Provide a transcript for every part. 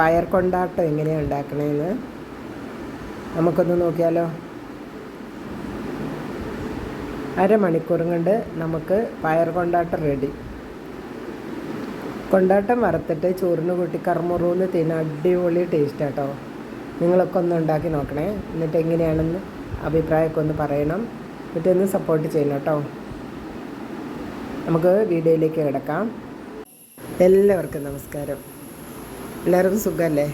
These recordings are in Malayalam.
പയർ കൊണ്ടാട്ടം എങ്ങനെയാണ് ഉണ്ടാക്കണേന്ന്? നമുക്കൊന്ന് നോക്കിയാലോ. അരമണിക്കൂറും കൊണ്ട് നമുക്ക് പയർ കൊണ്ടാട്ടം റെഡി. കൊണ്ടാട്ടം വറുത്തിട്ട് ചോറിന് കൂട്ടി കർമുറൂന്ന് തിന്ന അടിപൊളി ടേസ്റ്റ് കേട്ടോ നിങ്ങളൊക്കെ ഒന്ന് ഉണ്ടാക്കി നോക്കണേ. എന്നിട്ട് എങ്ങനെയാണെന്ന് അഭിപ്രായമൊക്കെ ഒന്ന് പറയണം. എന്നിട്ട് ഒന്ന് സപ്പോർട്ട് ചെയ്യണം കേട്ടോ. നമുക്ക് വീഡിയോയിലേക്ക് കിടക്കാം. എല്ലാവർക്കും നമസ്കാരം. എല്ലാവർക്കും സുഖമല്ലേ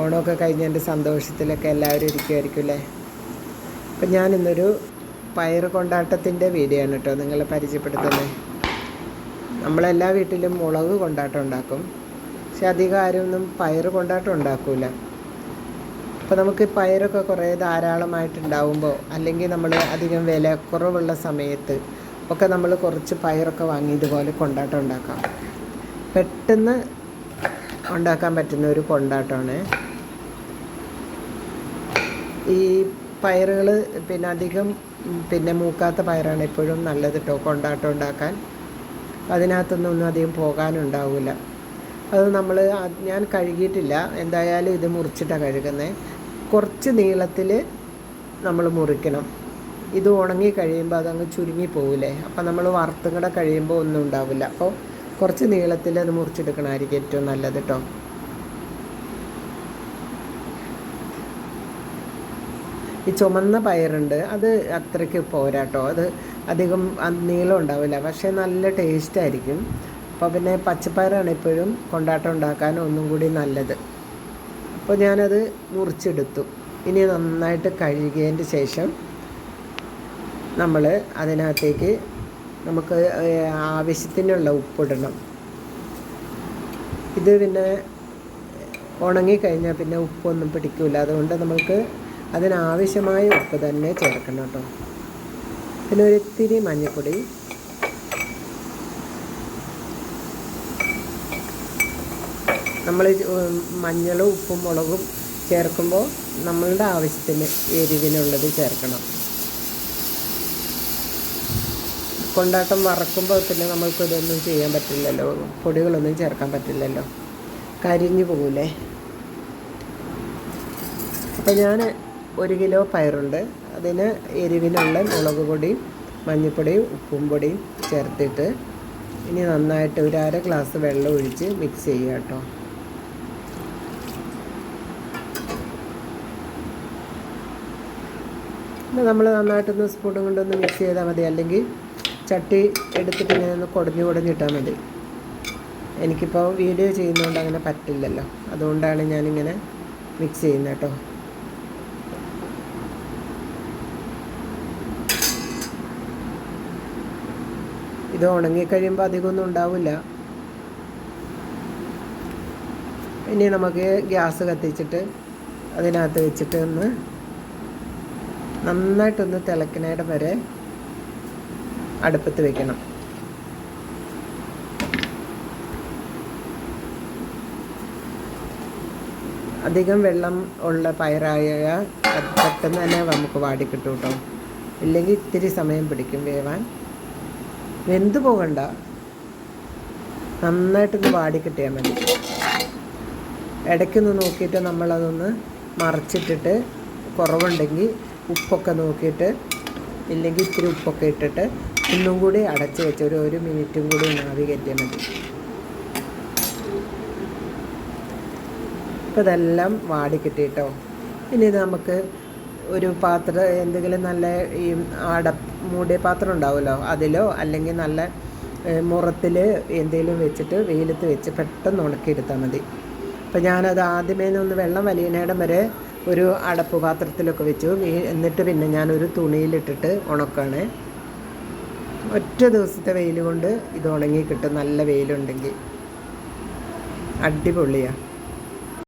ഓണമൊക്കെ കഴിഞ്ഞതിന്റെ സന്തോഷത്തിലൊക്കെ എല്ലാവരും ഇരിക്കുമായിരിക്കും അല്ലേ? അപ്പം ഞാനിന്നൊരു പയർ കൊണ്ടാട്ടത്തിന്റെ വീഡിയോ ആണ് കേട്ടോ നിങ്ങളെ പരിചയപ്പെടുത്തുന്നത്. നമ്മളെല്ലാ വീട്ടിലും മുളക് കൊണ്ടാട്ടം ഉണ്ടാക്കും. പക്ഷെ അധികം ആരും ഒന്നും പയർ കൊണ്ടാട്ടം ഉണ്ടാക്കൂല. അപ്പോൾ നമുക്ക് പയറൊക്കെ കുറേ ധാരാളമായിട്ടുണ്ടാവുമ്പോൾ അല്ലെങ്കിൽ നമ്മൾ അധികം വില കുറവുള്ള സമയത്ത് ഒക്കെ നമ്മൾ കുറച്ച് പയറൊക്കെ വാങ്ങി ഇതുപോലെ കൊണ്ടാട്ടം ഉണ്ടാക്കാം. പെട്ടെന്ന് ഉണ്ടാക്കാൻ പറ്റുന്ന ഒരു കൊണ്ടാട്ടമാണ്. ഈ പയറുകൾ പിന്നെ അധികം പിന്നെ മൂക്കാത്ത പയറാണ് എപ്പോഴും നല്ലത് കേട്ടോ കൊണ്ടാട്ടം ഉണ്ടാക്കാൻ. അതിനകത്തൊന്നും അധികം പോകാനുണ്ടാവില്ല അത് നമ്മൾ ഞാൻ കഴുകിയിട്ടില്ല. എന്തായാലും ഇത് മുറിച്ചിട്ടാണ് കഴുകുന്നത് കുറച്ച് നീളത്തിൽ നമ്മൾ മുറിക്കണം. ഇത് ഉണങ്ങി കഴിയുമ്പോൾ അതങ്ങ് ചുരുങ്ങി പോകില്ലേ അപ്പോൾ നമ്മൾ വറുത്തും കൂടെ കഴിയുമ്പോൾ ഒന്നും ഉണ്ടാവില്ല അപ്പോൾ കുറച്ച് നീളത്തിൽ അത് മുറിച്ചെടുക്കണമായിരിക്കും ഏറ്റവും നല്ലത് കേട്ടോ. ഈ ചുമന്ന പയറുണ്ട് അത് അത്രയ്ക്ക് പോരാട്ടോ അത് അധികം നീളം ഉണ്ടാവില്ല പക്ഷേ നല്ല ടേസ്റ്റ് ആയിരിക്കും. അപ്പോൾ പിന്നെ പച്ചപ്പയറാണ് എപ്പോഴും കൊണ്ടാട്ടം ഉണ്ടാക്കാൻ ഒന്നും കൂടി നല്ലത്. അപ്പോൾ ഞാനത് മുറിച്ചെടുത്തു. ഇനി നന്നായിട്ട് കഴുകിയതിന്റെ ശേഷം നമ്മൾ അതിനകത്തേക്ക് നമുക്ക് ആവശ്യത്തിനുള്ള ഉപ്പിടണം. ഇത് പിന്നെ ഉണങ്ങിക്കഴിഞ്ഞാൽ പിന്നെ ഉപ്പൊന്നും പിടിക്കില്ല അതുകൊണ്ട് നമുക്ക് അതിനാവശ്യമായ ഉപ്പ് തന്നെ ചേർക്കണം കേട്ടോ. പിന്നെ ഒരിത്തിരി മഞ്ഞൾപ്പൊടി നമ്മൾ മഞ്ഞളും ഉപ്പും മുളകും ചേർക്കുമ്പോൾ നമ്മളുടെ ആവശ്യത്തിന് എരിവിനുള്ളത് ചേർക്കണം. കൊണ്ടാട്ടം വറക്കുമ്പോൾ പിന്നെ നമ്മൾക്ക് ഇതൊന്നും ചെയ്യാൻ പറ്റില്ലല്ലോ. പൊടികളൊന്നും ചേർക്കാൻ പറ്റില്ലല്ലോ. കരിഞ്ഞു പോകൂലേ? അപ്പം ഞാൻ ഒരു കിലോ പയറുണ്ട്. അതിന് എരിവിനുള്ള മുളക് പൊടിയും മഞ്ഞൾപ്പൊടിയും ഉപ്പും പൊടിയും ചേർത്തിട്ട് ഇനി നന്നായിട്ട് ഒരു അര ഗ്ലാസ് വെള്ളം ഒഴിച്ച് മിക്സ് ചെയ്യുക കേട്ടോ. നമ്മൾ നന്നായിട്ടൊന്ന് സ്പൂണും കൊണ്ടൊന്ന് മിക്സ് ചെയ്താൽ മതി. അല്ലെങ്കിൽ ചട്ടി എടുത്തിട്ട് ഇങ്ങനെ ഒന്ന് കുടഞ്ഞു കുടഞ്ഞിട്ടാൽ മതി. എനിക്കിപ്പോൾ വീഡിയോ ചെയ്യുന്നതുകൊണ്ട് അങ്ങനെ പറ്റില്ലല്ലോ. അതുകൊണ്ടാണ് ഞാനിങ്ങനെ മിക്സ് ചെയ്യുന്നത് കേട്ടോ ഇത് ഉണങ്ങിക്കഴിയുമ്പോൾ അധികമൊന്നും ഉണ്ടാവില്ല ഇനി നമുക്ക് ഗ്യാസ് കത്തിച്ചിട്ട് അതിനകത്ത് വെച്ചിട്ട് ഒന്ന് നന്നായിട്ടൊന്ന് തിളക്കിനേടെ വരെ അടുപ്പത്ത് വെക്കണം. അധികം വെള്ളം ഉള്ള പയറായ പെട്ടെന്ന് തന്നെ നമുക്ക് വാടിക്കിട്ടും കേട്ടോ ഇല്ലെങ്കിൽ ഇത്തിരി സമയം പിടിക്കും വേവാൻ. വെന്ത് പോകണ്ട. നന്നായിട്ടൊന്ന് വാടിക്കിട്ടിയാൽ മതി. ഇടയ്ക്കൊന്ന് നോക്കിയിട്ട് നമ്മളതൊന്ന് മറച്ചിട്ടിട്ട് കുറവുണ്ടെങ്കിൽ ഉപ്പൊക്കെ നോക്കിയിട്ട് ഇല്ലെങ്കിൽ ഇത്തിരി ഉപ്പൊക്കെ ഇട്ടിട്ട് ഒന്നും കൂടി അടച്ച് വെച്ച് ഒരു ഒരു മിനിറ്റും കൂടി നാവി കയറ്റിയാൽ മതി. അപ്പോൾ ഇതെല്ലാം വാടി കിട്ടിയിട്ടോ? ഇനി ഇത് നമുക്ക് ഒരു പാത്രം എന്തെങ്കിലും നല്ല ഈ അട മൂടിയ പാത്രം ഉണ്ടാവുമല്ലോ? അതിലോ അല്ലെങ്കിൽ നല്ല മുറത്തിൽ എന്തെങ്കിലും വെച്ചിട്ട് വെയിലത്ത് വെച്ച് പെട്ടെന്ന് ഉണക്കിയെടുത്താൽ മതി. അപ്പോൾ ഞാനത് ആദ്യമേ ഒന്ന് വെള്ളം വലിയനേടം വരെ ഒരു അടപ്പ് പാത്രത്തിലൊക്കെ വെച്ചു. എന്നിട്ട് പിന്നെ ഞാനൊരു തുണിയിലിട്ടിട്ട് ഉണക്കാണ്. ഒറ്റ ദിവസത്തെ വെയിൽ കൊണ്ട് ഇത് ഉണങ്ങി കിട്ടും നല്ല വെയിലുണ്ടെങ്കിൽ. അടിപൊളിയാണ്